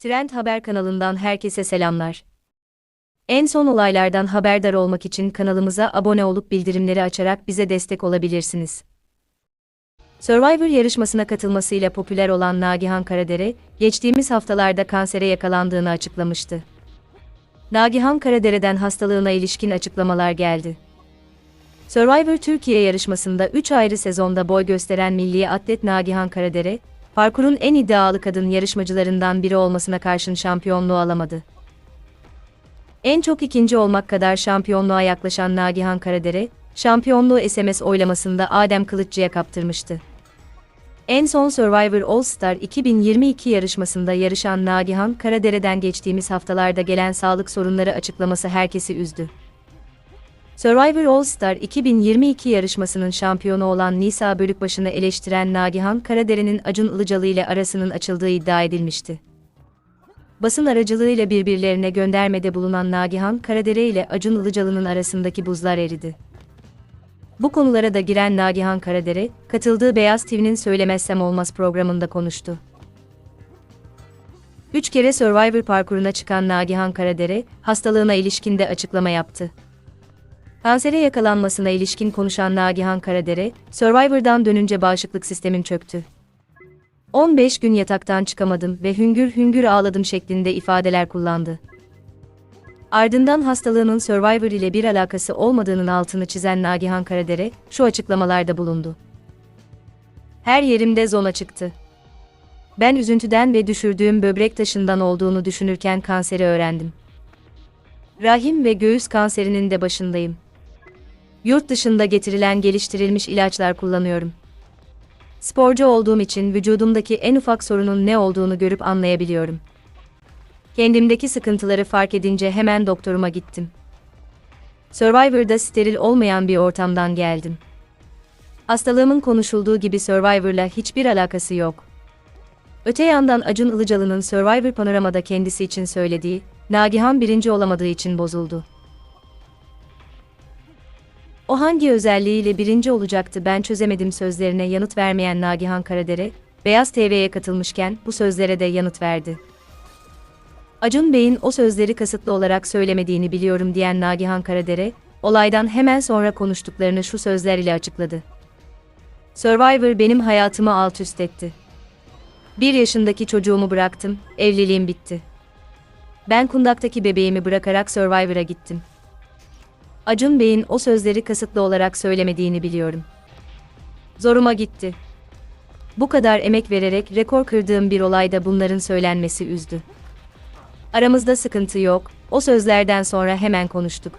Trend Haber kanalından herkese selamlar. En son olaylardan haberdar olmak için kanalımıza abone olup bildirimleri açarak bize destek olabilirsiniz. Survivor yarışmasına katılmasıyla popüler olan Nagihan Karadere, geçtiğimiz haftalarda kansere yakalandığını açıklamıştı. Nagihan Karadere'den hastalığına ilişkin açıklamalar geldi. Survivor Türkiye yarışmasında 3 ayrı sezonda boy gösteren milli atlet Nagihan Karadere, parkurun en iddialı kadın yarışmacılarından biri olmasına karşın şampiyonluğu alamadı. En çok ikinci olmak kadar şampiyonluğa yaklaşan Nagihan Karadere, şampiyonluğu SMS oylamasında Adem Kılıççı'ya kaptırmıştı. En son Survivor All Star 2022 yarışmasında yarışan Nagihan Karadere'den geçtiğimiz haftalarda gelen sağlık sorunları açıklaması herkesi üzdü. Survivor All Star 2022 yarışmasının şampiyonu olan Nisa Bölükbaşı'nı eleştiren Nagihan Karadere'nin Acun Ilıcalı ile arasının açıldığı iddia edilmişti. Basın aracılığıyla birbirlerine göndermede bulunan Nagihan Karadere ile Acun Ilıcalı'nın arasındaki buzlar eridi. Bu konulara da giren Nagihan Karadere, katıldığı Beyaz TV'nin Söylemezsem Olmaz programında konuştu. Üç kere Survivor parkuruna çıkan Nagihan Karadere, hastalığına ilişkin de açıklama yaptı. Kansere yakalanmasına ilişkin konuşan Nagihan Karadere, Survivor'dan dönünce bağışıklık sistemin çöktü. 15 gün yataktan çıkamadım ve hüngür hüngür ağladım şeklinde ifadeler kullandı. Ardından hastalığının Survivor ile bir alakası olmadığının altını çizen Nagihan Karadere, şu açıklamalarda bulundu. Her yerimde zona çıktı. Ben üzüntüden ve düşürdüğüm böbrek taşından olduğunu düşünürken kanseri öğrendim. Rahim ve göğüs kanserinin de başındayım. Yurt dışında getirilen geliştirilmiş ilaçlar kullanıyorum. Sporcu olduğum için vücudumdaki en ufak sorunun ne olduğunu görüp anlayabiliyorum. Kendimdeki sıkıntıları fark edince hemen doktoruma gittim. Survivor'da steril olmayan bir ortamdan geldim. Hastalığımın konuşulduğu gibi Survivor'la hiçbir alakası yok. Öte yandan Acun Ilıcalı'nın Survivor Panorama'da kendisi için söylediği, Nagihan birinci olamadığı için bozuldu. O hangi özelliğiyle birinci olacaktı ben çözemedim sözlerine yanıt vermeyen Nagihan Karadere, Beyaz TV'ye katılmışken bu sözlere de yanıt verdi. Acun Bey'in o sözleri kasıtlı olarak söylemediğini biliyorum diyen Nagihan Karadere, olaydan hemen sonra konuştuklarını şu sözler ile açıkladı. Survivor benim hayatımı alt üst etti. Bir yaşındaki çocuğumu bıraktım, evliliğim bitti. Ben kundaktaki bebeğimi bırakarak Survivor'a gittim. Acun Bey'in o sözleri kasıtlı olarak söylemediğini biliyorum. Zoruma gitti. Bu kadar emek vererek rekor kırdığım bir olayda bunların söylenmesi üzdü. Aramızda sıkıntı yok, o sözlerden sonra hemen konuştuk.